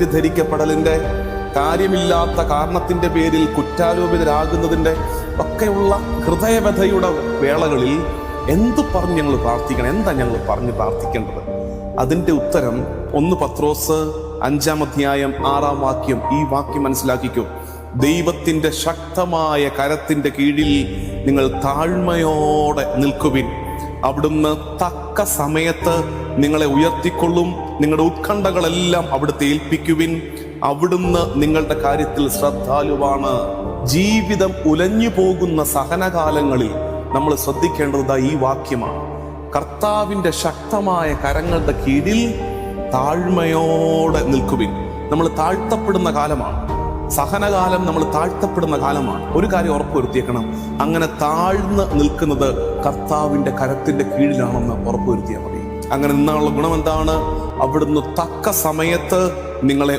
തെറ്റിദ്ധരിക്കപ്പെടലിന്റെ കാര്യമില്ലാത്ത കാരണത്തിന്റെ പേരിൽ കുറ്റാരോപിതരാകുന്നതിന്റെ ഒക്കെയുള്ള ഹൃദയവധയുടെ വേളകളിൽ എന്തു പറഞ്ഞ് ഞങ്ങൾ പ്രാർത്ഥിക്കണം? എന്താ ഞങ്ങൾ പറഞ്ഞ് പ്രാർത്ഥിക്കേണ്ടത്? അതിന്റെ ഉത്തരം ഒന്ന് പത്രോസ് അഞ്ചാം അധ്യായം ആറാം വാക്യം ഈ വാക്യം മനസ്സിലാക്കിക്കോ. ദൈവത്തിന്റെ ശക്തമായ കരത്തിന്റെ കീഴിൽ നിങ്ങൾ താഴ്മയോടെ നിൽക്കുവിൻ. അവിടുന്ന് തക്ക സമയത്ത് നിങ്ങളെ ഉയർത്തിക്കൊള്ളും. നിങ്ങളുടെ ഉത്കണ്ഠകളെല്ലാം അവിടുത്തെ ഏൽപ്പിക്കുവിൻ. അവിടുന്ന് നിങ്ങളുടെ കാര്യത്തിൽ ശ്രദ്ധാലുവാണ്. ജീവിതം ഉലഞ്ഞു പോകുന്ന സഹനകാലങ്ങളിൽ നമ്മൾ ശ്രദ്ധിക്കേണ്ടത് ഈ വാക്യമാണ്. കർത്താവിന്റെ ശക്തമായ കരങ്ങളുടെ കീഴിൽ താഴ്മയോടെ നിൽക്കുവിൻ. നമ്മൾ താഴ്ത്തപ്പെടുന്ന കാലമാണ്. സഹനകാലം നമ്മൾ താഴ്ത്തപ്പെടുന്ന കാലമാണ്. ഒരു കാര്യം ഉറപ്പുവരുത്തിയേക്കണം. അങ്ങനെ താഴ്ന്ന് നിൽക്കുന്നത് കർത്താവിന്റെ കരത്തിന്റെ കീഴിലാണെന്ന് ഉറപ്പുവരുത്തിയാൽ മതി. അങ്ങനെ നിന്നാനുള്ള ഗുണം എന്താണ്? അവിടുന്ന് തക്ക സമയത്ത് നിങ്ങളെ